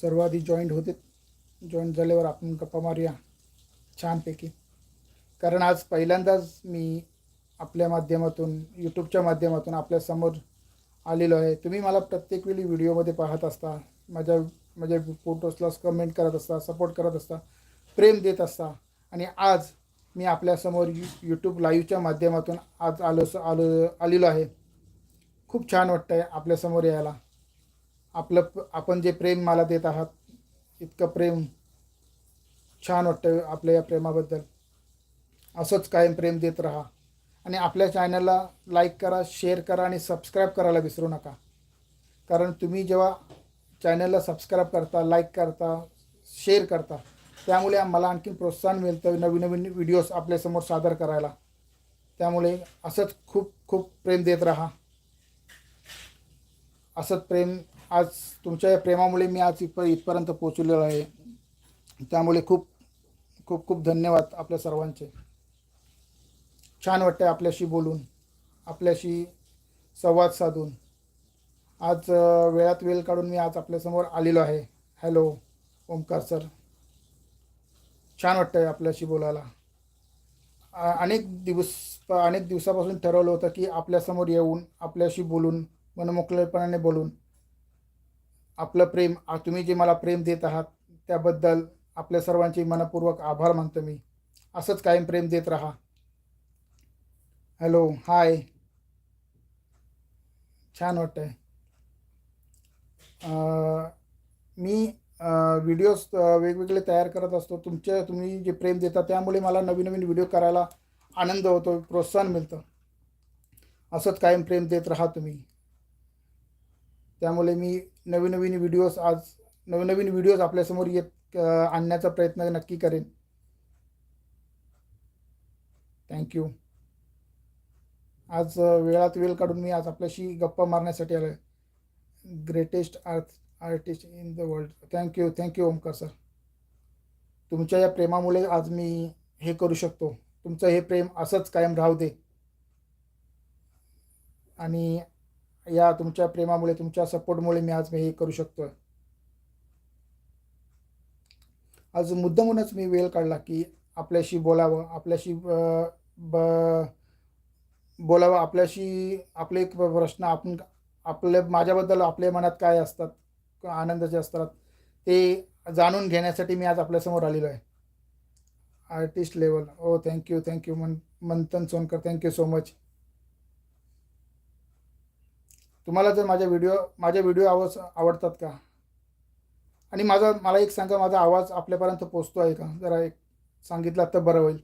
सर्व आधी जॉईंट होते. जॉईंट झाल्यावर आपण गप्पा मारूया. छानपैकी. कारण आज पहिल्यांदाच मी आपल्या माध्यमातून यूट्यूबच्या माध्यमातून आपल्यासमोर आलेलो आहे. तुम्ही मला प्रत्येक वेळी व्हिडिओमध्ये पाहत असता माझ्या माझ्या फोटोजला कमेंट करत असता सपोर्ट करत असता प्रेम देत असता. आणि आज मी आपल्यासमोर यू यूट्यूब लाईव्हच्या माध्यमातून आज आलो आलो आलेलो आहे. खूप छान वाटतं आहे आपल्यासमोर यायला. आपलं आपण जे प्रेम मला देत आहात इतकं प्रेम छान वाटतं आपल्या या प्रेमाबद्दल. असंच कायम प्रेम देत राहा. आणि आपल्या चॅनलला लाईक करा शेअर करा आणि सबस्क्राईब करायला विसरू नका. कारण तुम्ही जेव्हा चॅनलला सबस्क्राईब करता लाईक करता शेअर करता त्यामुळे मला आणखीन प्रोत्साहन मिळतं नवीन नवीन व्हिडिओज आपल्यासमोर सादर करायला. त्यामुळे असंच खूप खूप प्रेम देत राहा. असंच प्रेम आज तुमच्या या प्रेमामुळे मी आज इथपर इथपर्यंत पोचलेलो आहे. त्यामुळे खूप खूप खूप धन्यवाद आपल्या सर्वांचे. छान वाटतं आपल्याशी बोलून आपल्याशी संवाद साधून. आज वेळात वेळ काढून मी आज आपल्यासमोर आलेलो आहे. Hello Omkar sir. छान वाटतं आहे आपल्याशी बोलायला. अनेक दिवस अनेक दिवसापासून ठरवलं होतं की आपल्यासमोर येऊन आपल्याशी बोलून मनमोकळेपणाने बोलून आपलं प्रेम तुम्ही जे मला प्रेम देत आहात त्याबद्दल आपल्या सर्वांचे मनपूर्वक आभार मानतो मी. असंच कायम प्रेम देत राहा. हॅलो हाय छान वाटतं आहे मी व्हिडिओज वेगवेगळे तयार करत असतो. तुमच्या तुम्ही जे प्रेम देता त्यामुळे मला नवीन नवीन व्हिडिओ करायला आनंद होतो प्रोत्साहन मिळतं. असंच कायम प्रेम देत राहा तुम्ही. त्यामुळे मी नवीन नवीन व्हिडिओज आज नवीन नवीन व्हिडिओज आपल्यासमोर येत आणण्याचा प्रयत्न नक्की करेन. थँक्यू आज वेळात वेळ काढून मी आज आपल्याशी गप्पा मारण्यासाठी आलो आहे greatest art artist in the world thank you thank you Omkar sir तुमच्या या प्रेमामुळे आज मी हे करू शकतो. तुमचं हे प्रेम असंच कायम राहू दे. आणि या तुमच्या प्रेमामुळे तुमच्या सपोर्टमुळे मी आज मी हे करू शकतो आज मुद्दामूनच मी वेळ काढला की आपल्याशी बोलावं आपल्याशी ब बोलावं आपल्याशी आपले एक प्रश्न आपण आपल्या माझ्याबद्दल आपल्या मनात काय असतात आनंदाचे असतात ते जाणून घेण्यासाठी मी आज आपल्यासमोर आलेलो आहे. Artist level. Oh thank you thank you मन Manthan Sonkar thank you so much तुम्हाला जर माझ्या व्हिडिओ माझ्या व्हिडिओ आवाज आवडतात का? आणि माझा मला एक सांगा माझा आवाज आपल्यापर्यंत पोचतो आहे का? जरा एक सांगितलं तर बरं होईल.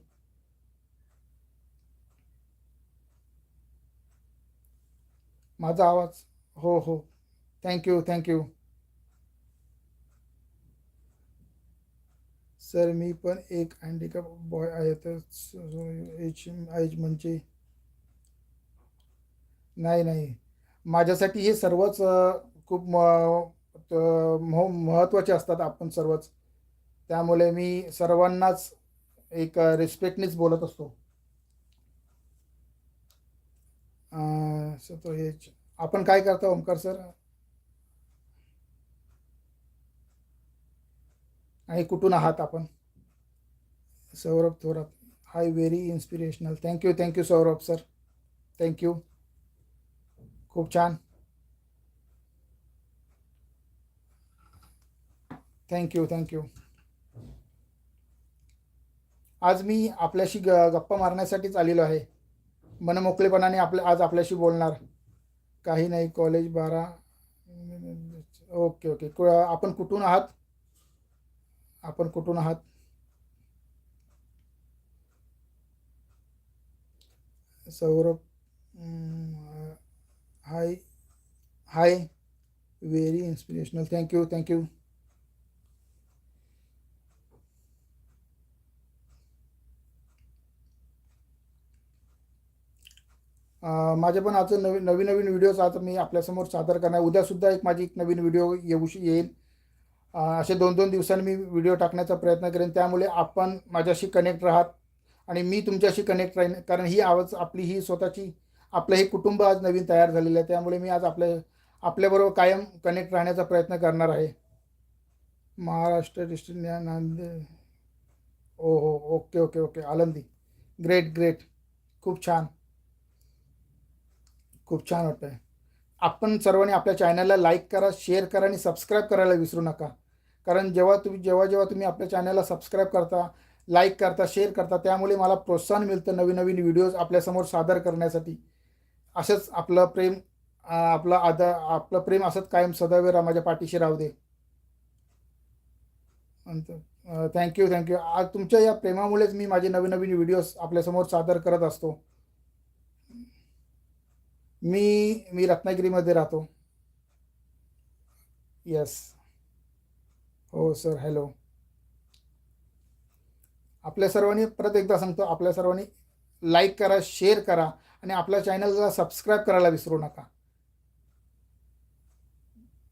माझा आवाज हो हो. थँक्यू थँक्यू सर मी पण एक हँडिकॅप बॉय आहे तर एज एज म्हणजे नाही नाही. माझ्यासाठी हे सर्वच खूप म महत्त्वाचे असतात आपण सर्वच. त्यामुळे मी सर्वांनाच एक रिस्पेक्टनेच बोलत असतो. तो हे आपण काय करता ओमकार सर? आणि कुठून आहात आपण? Saurabh Thorat. Hi very inspirational. Thank you thank you Saurabh sir. Thank you. खूप छान. थँक्यू थँक्यू आज मी आपल्याशी ग गप्पा मारण्यासाठीच आलेलो आहे. मनमोकळेपणाने आपल्या आज आपल्याशी बोलणार. काही नाही कॉलेज बारा ओके ओके. कु- आपण कुठून आहात? आपण कुठून आहात? Saurabh hi hi very inspirational thank you thank you माझे पण आज नवीन नवीन नवीन व्हिडिओज आज मी आपल्यासमोर सादर करणार उद्यासुद्धा एक माझी एक नवीन व्हिडिओ येऊ श- येईल. Uh, असे दोन दोन दिवसांनी मी व्हिडिओ टाकण्याचा प्रयत्न करेन. त्यामुळे आपण माझ्याशी कनेक्ट राहात. आणि मी तुमच्याशी कनेक्ट राहीन. कारण ही आवाज आपली ही स्वतःची आपलं हे कुटुंब आज नवीन तयार झालेलं आहे त्यामुळे मी आज आपल्या आपल्याबरोबर कायम कनेक्ट राहण्याचा प्रयत्न करणार आहे. महाराष्ट्र डिस्ट्रिक्ट नांदेड ओ हो okay okay okay Alandi great great खूप छान. खूप छान वाटतं आहे आपण सर्वांनी आपल्या चॅनलला लाईक करा शेअर करा आणि सबस्क्राईब करायला विसरू नका. कारण जेव्हा तुम्ही जेव्हा जेव्हा तुम्ही आपल्या चॅनलला सबस्क्राईब करता लाईक करता शेअर करता त्यामुळे मला प्रोत्साहन मिळतं नवीन नवीन व्हिडिओज आपल्यासमोर सादर करण्यासाठी. असंच आपलं प्रेम आपलं आदा आपलं प्रेम असंच कायम सदैव रा- माझ्या पाठीशी राहू दे. थँक्यू थँक्यू आज तुमच्या या प्रेमामुळेच मी माझे नवीन नवीन व्हिडिओज आपल्यासमोर सादर करत असतो. मी मी रत्नागिरीमध्ये राहतो. येस हो सर हॅलो आपल्या सर्वांनी परत एकदा सांगतो आपल्या सर्वांनी लाईक करा शेअर करा. आणि आपल्या चॅनलला सबस्क्राईब करायला विसरू नका.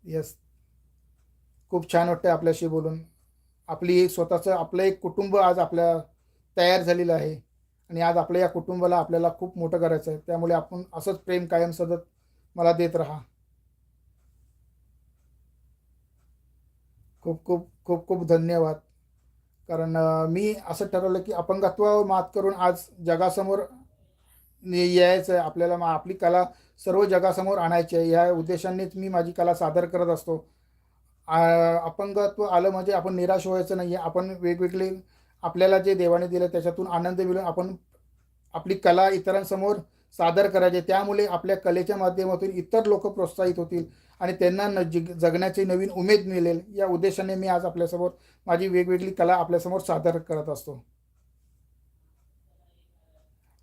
येस खूप छान वाटतं आपल्याशी बोलून. आपली एक स्वतःचं आपलं एक कुटुंब आज आपल्या तयार झालेलं आहे. आणि आज आपल्या या कुटुंबाला आपल्याला खूप मोठं करायचं आहे. त्यामुळे आपण असंच प्रेम कायम सतत मला देत राहा. खूप खूप खूप खूप धन्यवाद. कारण मी असं ठरवलं की अपंगत्वावर मात करून आज जगासमोर यायचं आहे. आपल्याला मा- आपली कला सर्व जगासमोर आणायची आहे. या उद्देशानेच मी माझी कला सादर करत असतो. अपंगत्व आलं म्हणजे आपण निराश व्हायचं नाही आहे आपण वेगवेगळे आपल्याला जे देवाने दिलं त्याच्यातून आनंद मिळून आपण आपली कला इतरांसमोर सादर करायचे. त्यामुळे आपल्या कलेच्या माध्यमातून इतर लोक प्रोत्साहित होतील आणि त्यांना न जिग जगण्याची नवीन उमेद मिळेल. या उद्देशाने मी आज आपल्यासमोर माझी वेगवेगळी कला आपल्यासमोर सादर करत असतो.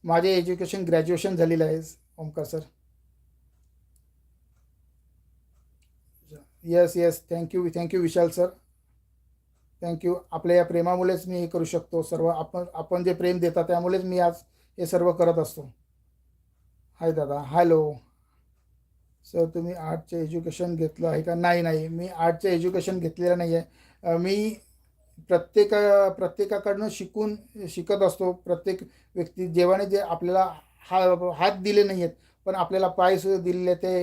माझे एज्युकेशन ग्रॅज्युएशन झालेलं आहे Omkar sir. Yes yes thank you thank you Vishal sir. Thank you आपल्या या प्रेमामुळेच मी हे करू शकतो सर्व. आपण आपण जे प्रेम देता त्यामुळेच मी आज हे सर्व करत असतो. हाय दादा. हॅलो सर तुम्ही आर्टचे एज्युकेशन घेतलं आहे का? नाही नाही. मी आर्टचं एज्युकेशन घेतलेलं नाही आहे मी प्रत्येका प्रत्येकाकडनं शिकून शिकत असतो. प्रत्येक व्यक्ती देवाने जे आपल्याला हा हात दिले नाही आहेत पण आपल्याला पाय सुद्धा दिलेले ते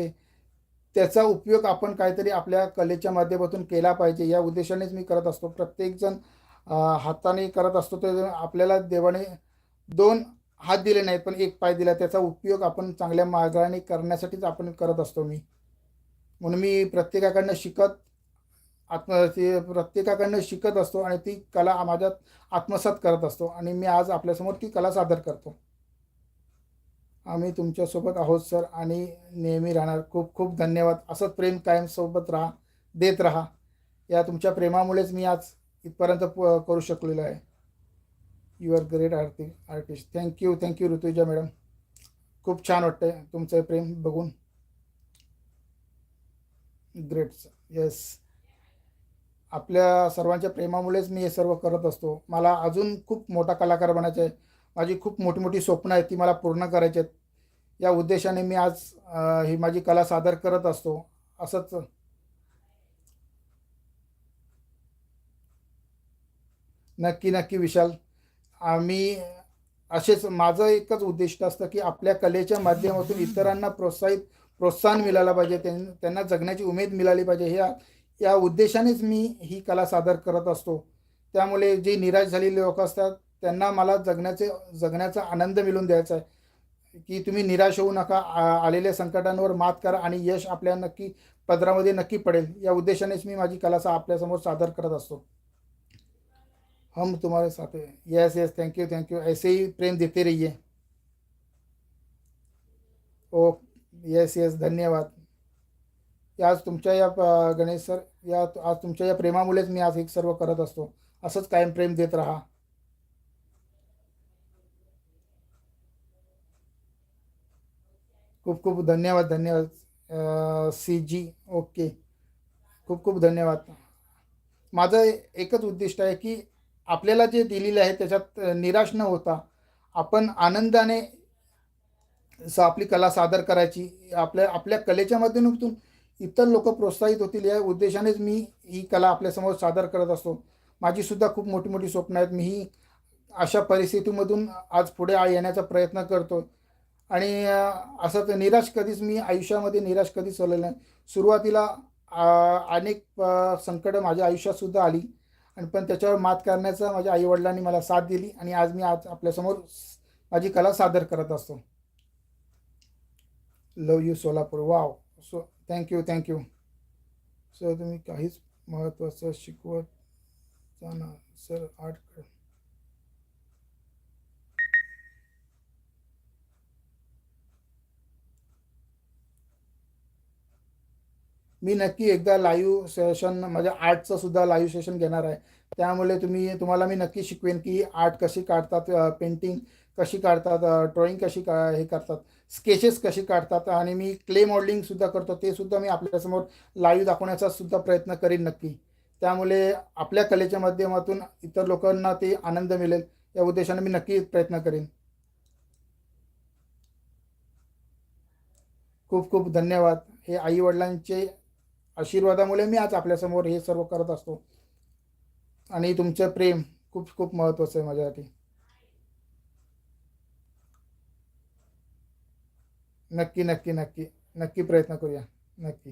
त्याचा उपयोग आपण काहीतरी आपल्या कलेच्या माध्यमातून केला पाहिजे. या उद्देशानेच मी करत असतो. प्रत्येकजण हाताने करत असतो तर आपल्याला देवाने दोन हात दिले नाहीत पण एक पाय दिला. त्याचा उपयोग आपण चांगल्या मार्गाने करण्यासाठीच आपण करत असतो मी. म्हणून मी प्रत्येकाकडनं शिकत आत्म ते प्रत्येकाकडनं शिकत असतो आणि ती कला माझ्यात आत्मसात करत असतो. आणि मी आज आपल्यासमोर ती कला सादर करतो. आम्ही तुमच्यासोबत आहोत सर. आणि नेहमी राहणार. खूप खूप धन्यवाद. असंच प्रेम कायम सोबत राहा देत राहा. या तुमच्या प्रेमामुळेच मी आज इथपर्यंत प- करू शकलेलो आहे. You are great arti artist thank you thank you Rutuja madam. खूप छान वाटतंय तुमचं प्रेम बघून. ग्रेट सर येस आपल्या सर्वांच्या प्रेमामुळेच मी हे सर्व करत असतो. मला अजून खूप मोठा कलाकार बनायचं आहे. माझी खूप मोठी मोठी स्वप्न आहेत ती मला पूर्ण करायची आहेत. या उद्देशाने मी आज ही माझी कला सादर करत असतो. असंच. नक्की नक्की विशाल आम्ही असेच माझं एकच उद्दिष्ट असतं की आपल्या कलेच्या माध्यमातून इतरांना प्रोत्साहित प्रोत्साहन मिळालं पाहिजे. त्यां त्यांना जगण्याची उमेद मिळाली पाहिजे. ह्या या उद्देशानेच मी ही कला सादर करत असतो. त्यामुळे जे निराश झालेले लोक असतात त्यांना मला जगण्याचे जगण्याचा आनंद मिळून द्यायचा आहे. की तुम्ही निराश होऊ नका आ- आलेल्या संकटांवर मात करा आणि यश आपल्या नक्की पदरामध्ये नक्की पडेल. या उद्देशानेच मी माझी कला सा आपल्यासमोर सादर करत असतो. हम तुम्हारे साथ. Yes yes thank you thank you ऐसेही ऐसे ही प्रेम देते रहिए. ओ येस येस धन्यवाद. आज तुमच्या या गणेश सर या आज तुमच्या या प्रेमामुळेच मी आज हे सर्व करत असतो. असंच कायम प्रेम देत राहा. खूप खूप धन्यवाद धन्यवाद सी जी ओके. खूप खूप धन्यवाद. माझं एकच उद्दिष्ट आहे की आपल्याला जे दिलेलं आहे त्याच्यात निराश न होता आपण आनंदाने स आपली कला सादर करायची. आपल्या आपल्या कलेच्या माध्यमातून इतर लोक प्रोत्साहित होतील या उद्देशानेच मी ही कला आपल्यासमोर सादर करत असतो. माझीसुद्धा खूप मोठी मोठी स्वप्न आहेत. मीही अशा परिस्थितीमधून आज पुढे आ- येण्याचा प्रयत्न करतो. आणि असं तर निराश कधीच मी आयुष्यामध्ये निराश कधीच झालेलं नाही. सुरुवातीला अनेक संकटं माझ्या आयुष्यातसुद्धा आली. आणि पण त्याच्यावर मात करण्याचा माझ्या आईवडिलांनी मला साथ दिली. आणि आज मी आज आपल्यासमोर माझी कला सादर करत असतो. Love you Solapur. Wow so thank you thank you sir तुम्ही काहीच महत्त्वाचं शिकवत जाणार सर आर्ट मी नक्की एकदा लाईव्ह सेशन माझ्या आर्टचं सुद्धा लाईव्ह सेशन घेणार आहे. त्यामुळे तुम्ही तुम्हाला मी नक्की शिकवेन की आर्ट कशी काढतात पेंटिंग कशी काढतात ड्रॉइंग कशी का हे करतात. स्केचेस कसे काढतात आणि मी क्ले मॉडेलिंगसुद्धा करतो ते सुद्धा मी आपल्यासमोर लाईव्ह दाखवण्याचा सुद्धा प्रयत्न करीन नक्की. त्यामुळे आपल्या कलेच्या माध्यमातून इतर लोकांना ते आनंद मिळेल या उद्देशाने मी नक्की प्रयत्न करीन. खूप खूप धन्यवाद. हे आई वडिलांचे आशीर्वादामुळे मी आज आपल्यासमोर हे सर्व करत असतो. आणि तुमचं प्रेम खूप खूप महत्त्वाचं आहे माझ्यासाठी. नक्की नक्की नक्की. नक्की प्रयत्न करूया. नक्की.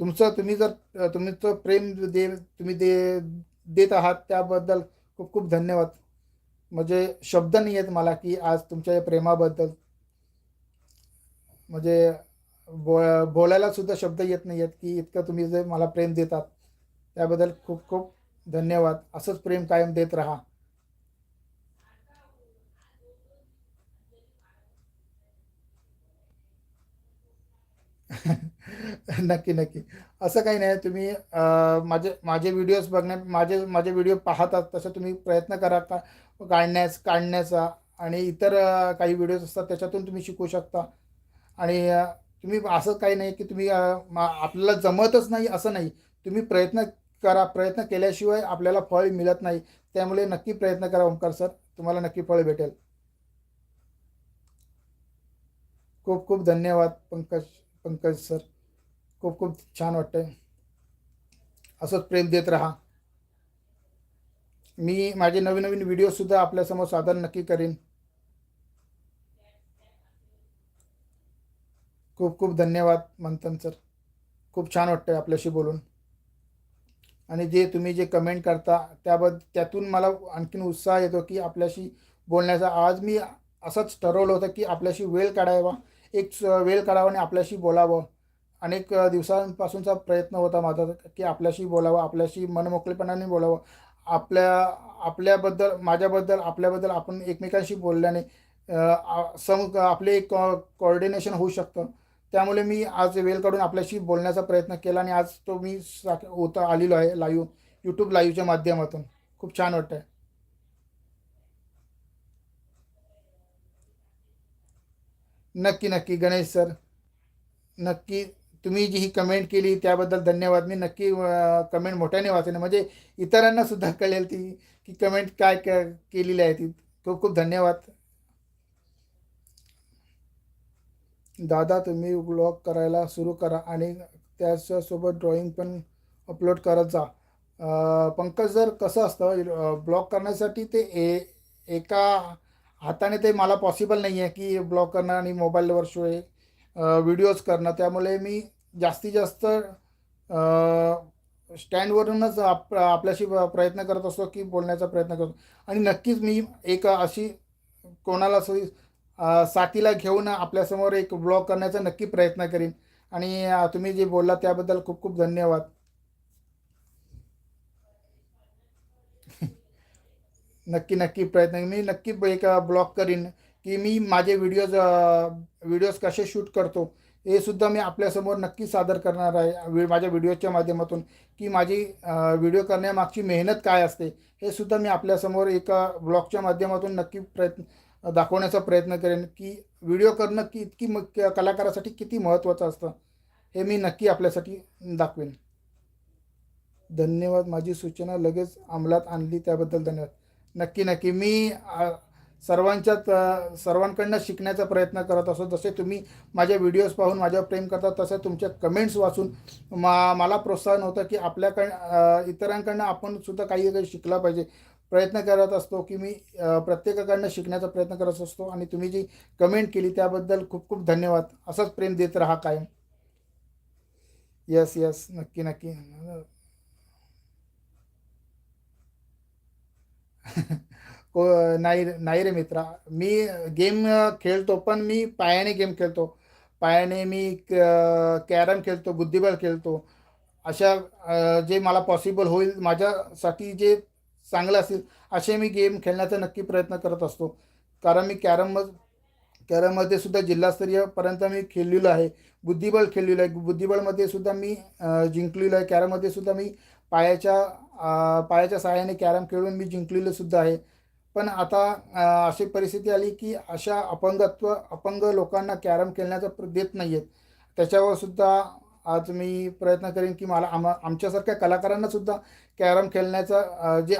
तुमचं तुम्ही जर तुमचं प्रेम दे तुम्ही दे देत आहात त्याबद्दल खूप खूप धन्यवाद. म्हणजे शब्द नाही आहेत मला की आज तुमच्या प्रेमाबद्दल. म्हणजे बो बोलायला सुद्धा शब्द येत नाही आहेत की इतकं तुम्ही जे मला प्रेम देतात. त्याबद्दल खूप खूप धन्यवाद. असंच प्रेम कायम देत राहा. नक्की नक्की. असं काही नाही. तुम्ही माझे माझे व्हिडिओज बघण्या माझे माझे व्हिडिओ पाहतात तसं तुम्ही प्रयत्न करा का? काढण्यास काढण्याचा. आणि इतर काही व्हिडिओज असतात त्याच्यातून तुम्ही शिकू शकता. आणि तुम्ही असं काही नाही की तुम्ही मा- आपल्याला जमतच नाही असं नाही. तुम्ही प्रयत्न करा. प्रयत्न केल्याशिवाय आपल्याला फळ मिळत नाही. त्यामुळे नक्की प्रयत्न करा ओंकार सर. तुम्हाला नक्की फळ भेटेल. खूप खूप धन्यवाद पंकज. पंकज सर खूप खूप छान वाटतंय. असंच प्रेम देत राहा. मी माझे नवीन नवीन व्हिडिओसुद्धा आपल्यासमोर सादर नक्की करेन. खूप खूप धन्यवाद मंथन सर. खूप छान वाटतंय आपल्याशी बोलून. आणि जे तुम्ही जे कमेंट करता त्याबद्दल त्यातून मला आणखीन उत्साह येतो की आपल्याशी बोलण्याचा. आज मी असंच ठरवलं होतं की आपल्याशी वेळ काढावा एक स- वेळ काढावा आणि आपल्याशी बोलावं. अनेक दिवसांपासूनचा प्रयत्न होता माझा की आपल्याशी बोलावं आपल्याशी मनमोकळेपणाने बोलावं. आपल्या आपल्याबद्दल माझ्याबद्दल आपल्याबद्दल आपण एकमेकांशी बोलल्याने सम आपले एक कॉर्डिनेशन होऊ शकतं. त्यामुळे मी आज वेळ काढून आपल्याशी बोलण्याचा प्रयत्न केला आणि आज तो मी सा होता आलेलो आहे लाईव्ह यूट्यूब लाईव्हच्या माध्यमातून. खूप छान वाटतं आहे नक्की नक्की. गणेश सर नक्की तुम्ही जी ही कमेंट केली त्याबद्दल धन्यवाद. मी नक्की कमेंट मोठ्याने वाचेन. म्हणजे इतरांना सुद्धा कळेल ती की कमेंट काय क केलेली आहे ती. खूप खूप धन्यवाद. दादा तुम्ही ब्लॉग करायला सुरू करा आणि त्याच्यासोबत ड्रॉइंग पण अपलोड करत जा. पंकज जर कसं असतं? ब्लॉग करण्यासाठी ते ए एका हाताने ते मला पॉसिबल नाही आहे की ब्लॉग करणं आणि मोबाईलवर शो व्हिडिओज करणं. त्यामुळे मी जास्तीत जास्त स्टँडवरूनच आप आपल्याशी प्रयत्न करत असतो की बोलण्याचा प्रयत्न करतो. आणि नक्कीच मी एक अशी कोणाला सोयी साथीला घेऊन आपल्यासमोर एक ब्लॉग करण्याचा नक्की प्रयत्न करीन. आणि तुम्ही जे बोलला त्याबद्दल खूप खूप धन्यवाद. नक्की नक्की प्रयत्न मी नक्की एक ब्लॉग करीन की मी माझे व्हिडिओज व्हिडिओज कसे शूट करतो हे सुद्धा मी आपल्यासमोर नक्की सादर करणार आहे वि- माझ्या व्हिडिओच्या माध्यमातून. की माझी व्हिडिओ करण्यामागची मेहनत काय असते हे सुद्धा मी आपल्यासमोर एका ब्लॉगच्या माध्यमातून नक्की प्रयत्न दाखवण्याचा प्रयत्न करेन की व्हिडिओ करणं की इतकी म कलाकारासाठी किती महत्त्वाचं असतं हे मी नक्की आपल्यासाठी दाखवेन. धन्यवाद माझी सूचना लगेच अंमलात आणली त्याबद्दल धन्यवाद. नक्की नक्की. मी सर्वांच्यात सर्वांकडनं शिकण्याचा प्रयत्न करत असतो. जसे तुम्ही माझ्या व्हिडिओज पाहून माझ्यावर प्रेम करता तसे तुमच्या कमेंट्स वाचून मा मला प्रोत्साहन होतं की आपल्याकडं इतरांकडनं आपण सुद्धा काही काही शिकला पाहिजे. प्रयत्न करत असतो की मी प्रत्येकाकडनं शिकण्याचा प्रयत्न करत असतो आणि तुम्ही जी कमेंट केली त्याबद्दल खूप खूप धन्यवाद. असंच प्रेम देत राहा कायम. येस येस नक्की नक्की. को नाही नाही रे मित्रा. मी गेम खेळतो पण मी पायाने गेम खेळतो. पायाने मी कॅरम खेळतो बुद्धिबळ खेळतो. अशा जे मला पॉसिबल होईल माझ्यासाठी जे चांगलं असेल असे मी गेम खेळण्याचा नक्की प्रयत्न करत असतो. कारण मी कॅरम कॅरममध्ये सुद्धा जिल्हास्तरीयपर्यंत मी खेळलेलो आहे. बुद्धिबळ खेळलेलो आहे. बुद्धिबळमध्ये सुद्धा मी जिंकलेलो आहे. कॅरममध्ये सुद्धा मी पायाच्या पायाच्या सहाय्याने कॅरम खेळून मी जिंकलेलं सुद्धा आहे. पण आता अशी परिस्थिती आली की अशा अपंगत्व अपंग लोकांना कॅरम खेळण्याचा देत नाही आहेत त्याच्यावर सुद्धा आज मी प्रयत्न करेन की मला आम आमच्यासारख्या कलाकारांना सुद्धा कॅरम खेळण्याचा जे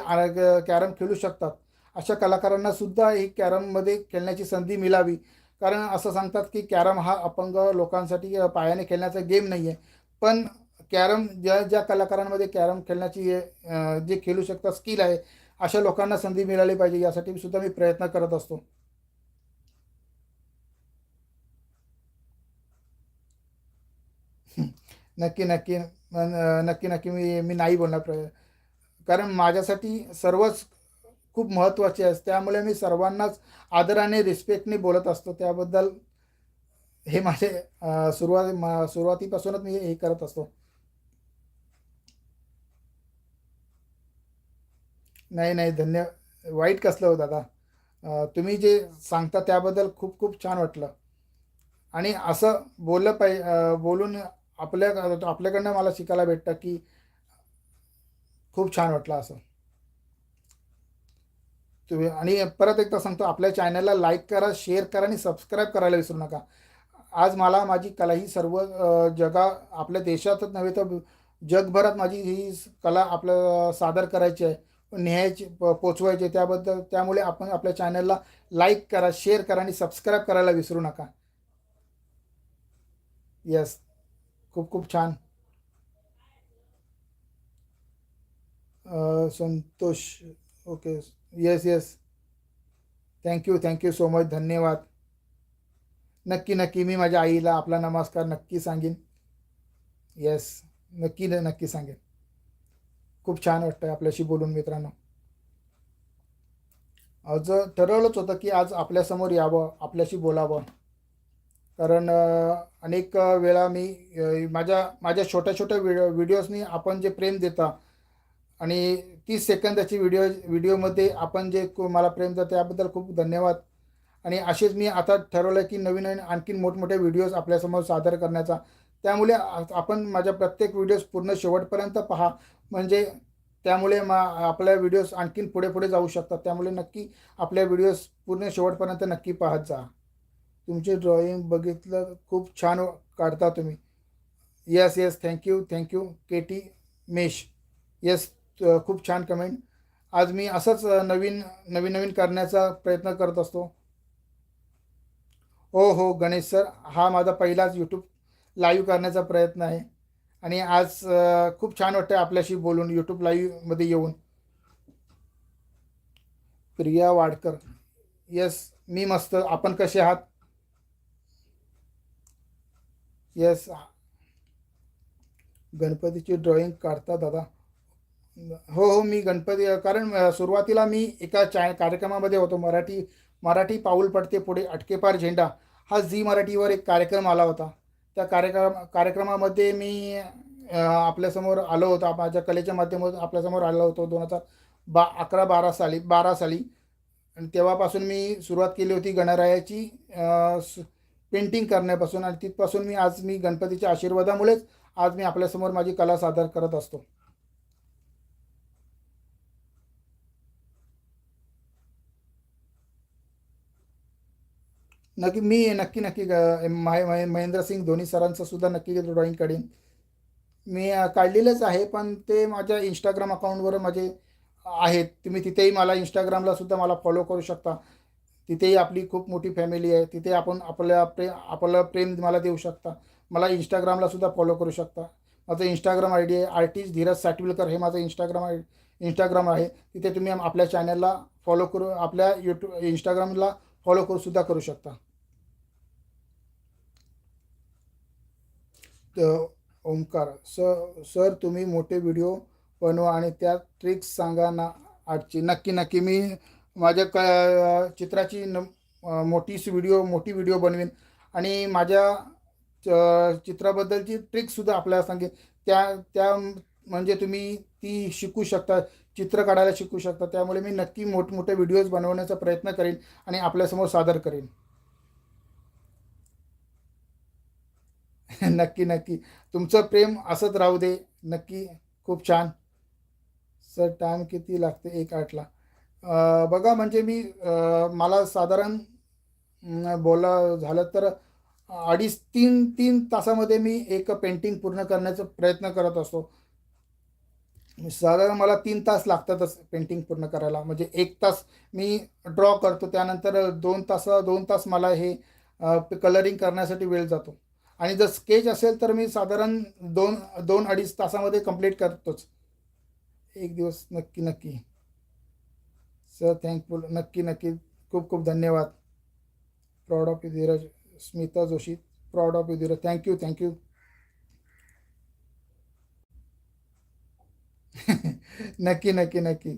कॅरम खेळू शकतात अशा कलाकारांना सुद्धा ही कॅरममध्ये खेळण्याची संधी मिळावी. कारण असं सांगतात की कॅरम हा अपंग लोकांसाठी पायाने खेळण्याचा गेम नाही आहे पण कॅरम ज्या ज्या कलाकारांमध्ये कॅरम खेळण्याची जे खेळू शकतात स्किल आहे अशा लोकांना संधी मिळाली पाहिजे यासाठी सुद्धा मी प्रयत्न करत असतो. नक्की नक्की. नक्की नक्की मी मी नाही बोलणार प्र कारण माझ्यासाठी सर्वच खूप महत्त्वाचे आहे त्यामुळे मी सर्वांनाच आदराने रिस्पेक्टने बोलत असतो. त्याबद्दल हे माझे सुरुवात मा- सुरुवातीपासूनच मी हे करत असतो. नाही नाही धन्य. वाईट कसलं हो दादा? तुम्ही जे सांगता त्याबद्दल खूप खूप छान वाटलं. आणि असं बोललं पाहिजे बोलून आपल्या आपल्याकडनं मला शिकायला भेटतं की खूप छान वाटलं असं. तुम्ही आणि परत एकदा सांगतो आपल्या चॅनलला लाईक करा शेअर करा आणि सबस्क्राईब करायला विसरू नका. आज मला माझी कला ही सर्व जगा आपल्या देशातच नव्हे तर जगभरात माझी ही कला आपलं सादर करायची आहे. न्यायचे प- पोचवायचे त्याबद्दल त्यामुळे आपण आपल्या चॅनलला लाईक करा शेअर करा आणि सबस्क्राईब करायला विसरू नका. येस खूप खूप छान. Santosh. Okay. Yes yes thank you thank you so much धन्यवाद. नक्की नक्की. मी माझ्या आईला आपला नमस्कार नक्की सांगेन. येस नक्की नक्की सांगेन. खूप छान वाटतं आपल्याशी बोलून मित्रांनो. आज ठरवलंच होतं की आज आपल्यासमोर यावं आपल्याशी बोलावं. कारण अनेक वेळा मी माझ्या माझ्या छोट्या छोट्या व्हिडिओ व्हिडिओजनी आपण जे प्रेम देता आणि तीस सेकंदाची व्हिडिओ व्हिडिओमध्ये आपण जे को- मला प्रेम देता त्याबद्दल खूप धन्यवाद. आणि असेच मी आता ठरवलं की नवीन नवीन आणखीन मोठमोठे व्हिडिओज आपल्यासमोर सादर करण्याचा. त्यामुळे आपण माझ्या प्रत्येक व्हिडिओज पूर्ण शेवटपर्यंत पहा. म्हणजे त्यामुळे मा आपल्या व्हिडिओज आणखीन पुढे पुढे जाऊ शकतात. त्यामुळे नक्की आपल्या व्हिडिओज पूर्ण शेवटपर्यंत नक्की पाहत जा. तुमचे ड्रॉइंग बघितलं खूप छान काढता तुम्ही. Yes yes thank you thank you K T mesh yes खूप छान कमेंट आज मी असंच नवीन नवीन नवीन करण्याचा प्रयत्न करत असतो. हो हो गणेश सर हा माझा पहिलाच यूट्यूब लाईव्ह करण्याचा प्रयत्न आहे. आणि आज खूप छान वाटतं आपल्याशी बोलून यूट्यूब लाईव्हमध्ये येऊन. प्रिया वाडकर. येस मी मस्त. आपण कसे आहात? येस गणपतीची ड्रॉइंग काढता दादा. हो हो मी गणपती कारण सुरुवातीला मी एका चा कार्यक्रमामध्ये होतो. मराठी मराठी पाऊल पडते पुढे अटकेपार झेंडा. हा झी मराठीवर एक कार्यक्रम आला होता. त्या कार्यक्रम कार्यक्रमामध्ये मी आपल्यासमोर आलो होतो. माझ्या कलेच्या माध्यमातून आपल्यासमोर आलो होतो दोन हजार बा अकरा बारा साली बारा साली. आणि तेव्हापासून मी सुरुवात केली होती गणरायाची पेंटिंग करण्यापासून. आणि तिथपासून मी आज मी गणपतीच्या आशीर्वादामुळेच आज मी आपल्यासमोर माझी कला सादर करत असतो. नक्की मी नक्की नक्की महे- महेंद्र सिंग धोनी सरांचं सुद्धा नक्की ड्रॉइंग काढीन. मी काढलेलंच आहे पण ते माझ्या इंस्टाग्राम अकाउंटवर माझे आहेत. तुम्ही तिथेही मला इंस्टाग्रामला सुद्धा मला फॉलो करू शकता. तिथेही आपली खूप मोठी फॅमिली आहे. तिथे आपण आपल्या प्रे आपलं प्रेम मला देऊ शकता. मला इंस्टाग्रामला सुद्धा फॉलो करू शकता. माझं इंस्टाग्राम आय डी आहे आर्टिस्ट धीरज साटविलकर हे माझं इंस्टाग्राम आय इंस्टाग्राम आहे. तिथे तुम्ही आपल्या चॅनलला फॉलो करू आपल्या यूट्यूब इंस्टाग्रामला फॉलो करू सुद्धा करू शकता. ओंकार. सर सर तुम्ही मोठे व्हिडिओ बनवा आणि त्या ट्रिक्स सांगा ना आजची नक्की नक्की. मी माझ्या क चित्राची न मोठी मोठीच व्हिडिओ मोठी व्हिडिओ बनवीन. आणि माझ्या च- चित्राबद्दलची ट्रिक्ससुद्धा आपल्याला सांगेन. त्या त्या म्हणजे तुम्ही ती शिकू शकता चित्र काढायला शिकू शकता. त्यामुळे मी नक्की मोठमोठे व्हिडिओज बनवण्याचा प्रयत्न करेन आणि आपल्यासमोर सादर करेन. नक्की नक्की. तुमचं प्रेम असंच राहू दे. नक्की. खूप छान. सर टाईम किती लागते? एक आठला. बघा म्हणजे मी मला साधारण बोला झालं तर अडीच तीन तीन तासामध्ये मी एक पेंटिंग पूर्ण करण्याचा प्रयत्न करत असतो. साधारण मला तीन तास लागतातच पेंटिंग पूर्ण करायला. म्हणजे एक तास मी ड्रॉ करतो. त्यानंतर दोन तास दोन तास मला हे कलरिंग करण्यासाठी वेळ जातो. आणि जर स्केच असेल तर मी साधारण दोन दोन अडीच तासामध्ये कंप्लीट करतोच. एक दिवस नक्की नक्की. सर थँकफुल नक्की नक्की. खूप खूप धन्यवाद. Proud of you Dhiraj Smita Joshi. Proud of you Dhiraj. Thank you thank you नक्की नक्की नक्की.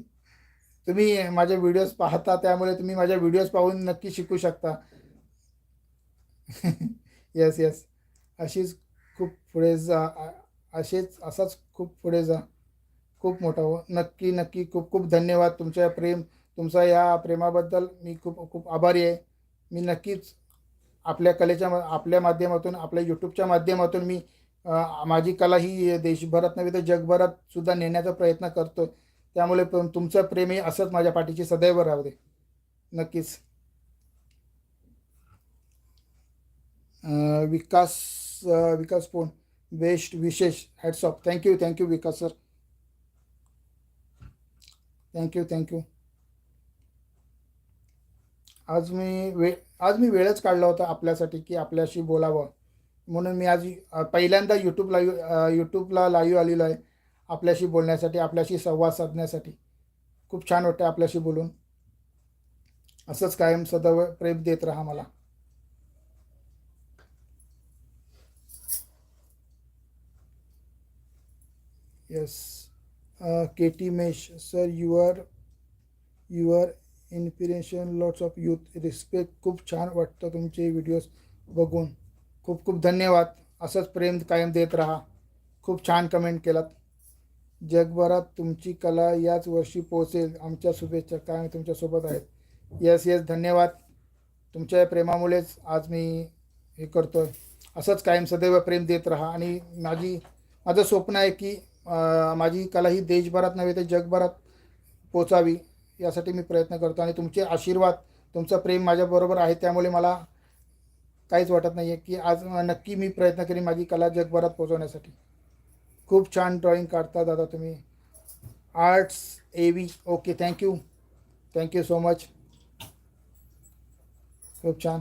तुम्ही माझे व्हिडिओज पाहता त्यामुळे तुम्ही माझ्या व्हिडिओज पाहून नक्की शिकू शकता. येस येस अशीच खूप पुढे जा असेच असाच खूप पुढे जा. खूप मोठा हो. नक्की नक्की खूप खूप धन्यवाद तुमच्या प्रेम तुमचा या प्रेमाबद्दल. मी खूप खूप आभारी आहे. मी नक्कीच आपल्या कलेच्या आपल्या माध्यमातून आपल्या यूट्यूबच्या माध्यमातून मी माझी कला ही देशभरात नव्हे तर जगभरात सुद्धा नेण्याचा प्रयत्न करतो त्यामुळे तुमचं प्रेमही असंच माझ्या पाठीची सदैव राहू दे. नक्कीच. विकास विकास फोन बेस्ट विशेष hats off thank you thank you Vikas sir thank you thank you आज मी वे आज मी वेळच काढला होता आपल्यासाठी की आपल्याशी बोलावं. म्हणून मी आज पहिल्यांदा यूट्यूब लाईव्ह यूट्यूबला लाईव्ह आलेलो आहे आपल्याशी बोलण्यासाठी आपल्याशी संवाद साधण्यासाठी. खूप छान वाटतं आपल्याशी बोलून. असंच कायम सदैव प्रेम देत राहा मला. Yes K T mesh sir your your inspiration lots of youth respect खूप छान वाटतं तुमचे व्हिडिओज बघून. खूप खूप धन्यवाद. असंच प्रेम कायम देत राहा. खूप छान कमेंट केलात. जगभरात तुमची कला याच वर्षी पोहोचेल. आमच्या शुभेच्छा कायम तुमच्यासोबत आहेत. येस येस धन्यवाद. तुमच्या या प्रेमामुळेच आज मी हे करतो आहे असंच कायम सदैव प्रेम देत राहा. आणि माझी माझं स्वप्न आहे की माझी कला ही देशभरात नव्हे तर जगभरात पोचावी यासाठी मी प्रयत्न करतो आणि तुमचे आशीर्वाद तुमचं प्रेम माझ्याबरोबर आहे त्यामुळे मला काहीच वाटत नाही आहे की आज नक्की मी प्रयत्न करीन माझी कला जगभरात पोचवण्यासाठी. खूप छान ड्रॉइंग काढता दादा तुम्ही. Arts A V okay thank you thank you so much खूप छान.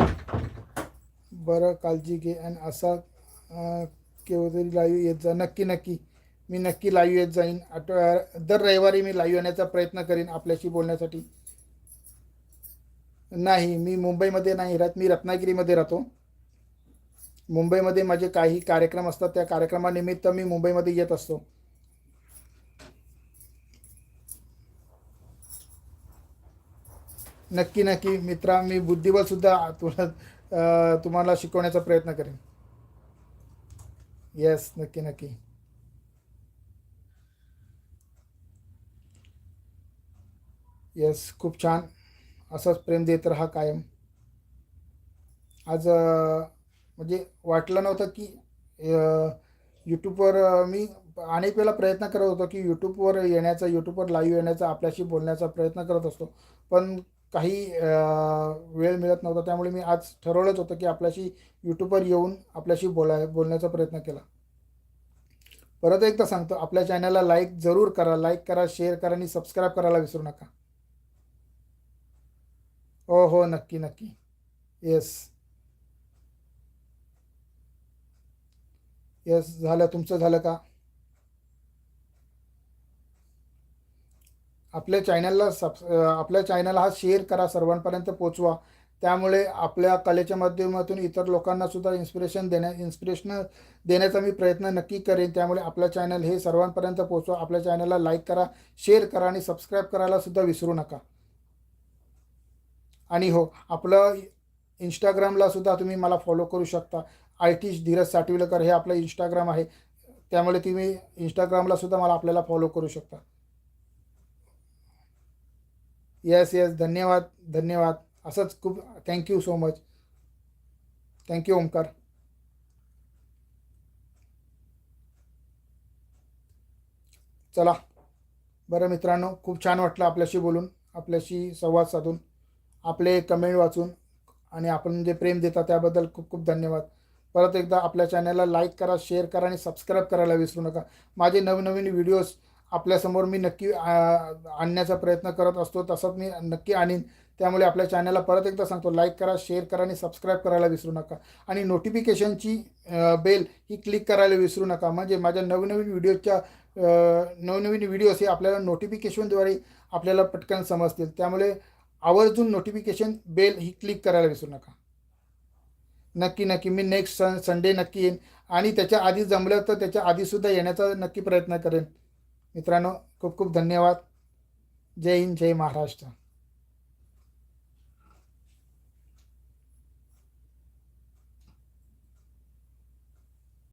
बरं काळजी घे आणि असा केवतरी लाईव्ह येत जा नक्की नक्की. मी नक्की लाईव्ह येत जाईन. आठव दर रविवारी मी लाईव्ह येण्याचा प्रयत्न करीन आपल्याशी बोलण्यासाठी. नाही मी मुंबईमध्ये नाही राहत. मी रत्नागिरीमध्ये राहतो. मुंबईमध्ये माझे काही कार्यक्रम असतात. त्या कार्यक्रमानिमित्त मी मुंबईमध्ये येत असतो. नक्की नक्की. मित्रा मी बुद्धिबळसुद्धा तुला तुम्हाला शिकवण्याचा प्रयत्न करेन. येस नक्की नक्की. येस खूप छान. असंच प्रेम देत राहा कायम. आज म्हणजे वाटलं नव्हतं की यूट्यूबवर मी अनेक वेळा प्रयत्न करत होतो की यूट्यूबवर येण्याचा यूट्यूबवर लाईव्ह येण्याचा आपल्याशी बोलण्याचा प्रयत्न करत असतो. पण काही वेळ मिळत नव्हता. त्यामुळे मी आज ठरवलंच होतं की आपल्याशी यूट्यूबवर येऊन आपल्याशी बोलाय बोलण्याचा प्रयत्न केला. परत एकदा सांगतो आपल्या चॅनलला लाईक जरूर करा. लाईक करा शेअर करा आणि सबस्क्राईब करायला विसरू नका. हो हो नक्की नक्की. येस येस झालं. तुमचं झालं का? आपल्या चॅनलला सब आपल्या चॅनल हा शेअर करा सर्वांपर्यंत पोचवा. त्यामुळे आपल्या कलेच्या माध्यमातून इतर लोकांना सुद्धा इन्स्पिरेशन देण्या इन्स्पिरेशन देण्याचा मी प्रयत्न नक्की करेन. त्यामुळे आपलं चॅनल हे सर्वांपर्यंत पोचवा. आपल्या चॅनलला लाईक करा शेअर करा आणि सबस्क्राईब करायला सुद्धा विसरू नका. आणि हो आपलं इंस्टाग्रामला सुद्धा तुम्ही मला फॉलो करू शकता. आय टी धीरज साटविलकर हे आपलं इंस्टाग्राम आहे. त्यामुळे तुम्ही इंस्टाग्रामला सुद्धा मला आपल्याला फॉलो करू शकता. येस येस धन्यवाद धन्यवाद. असंच खूप thank you so much thank you Omkar चला. बरं मित्रांनो खूप छान वाटलं आपल्याशी बोलून आपल्याशी संवाद साधून. आपले कमेंट वाचून आणि आपण जे प्रेम देता त्याबद्दल खूप खूप धन्यवाद. परत एकदा आपल्या चॅनलला लाईक करा शेअर करा आणि सबस्क्राईब करायला विसरू नका. माझे नवनवीन व्हिडिओज आपल्यासमोर मी नक्की आणण्याचा प्रयत्न करत असतो तसंच मी नक्की आणीन. त्यामुळे आपल्या चॅनलला परत एकदा सांगतो लाईक करा शेअर करा आणि सबस्क्राईब करायला विसरू नका. आणि नोटिफिकेशनची बेल ही क्लिक करायला विसरू नका. म्हणजे माझ्या नवनवीन व्हिडिओच्या नवनवीन व्हिडिओज हे आपल्याला नोटिफिकेशनद्वारे आपल्याला पटकन समजतील. त्यामुळे आवर्जून नोटिफिकेशन बेल ही क्लिक करायला विसरू नका. नक्की नक्की. मी नेक्स्ट सन संडे नक्की येईन. आणि त्याच्या आधी जमलं तर त्याच्या आधीसुद्धा येण्याचा नक्की प्रयत्न करेन. मित्रांनो खूप खूप धन्यवाद. जय हिंद जय महाराष्ट्र.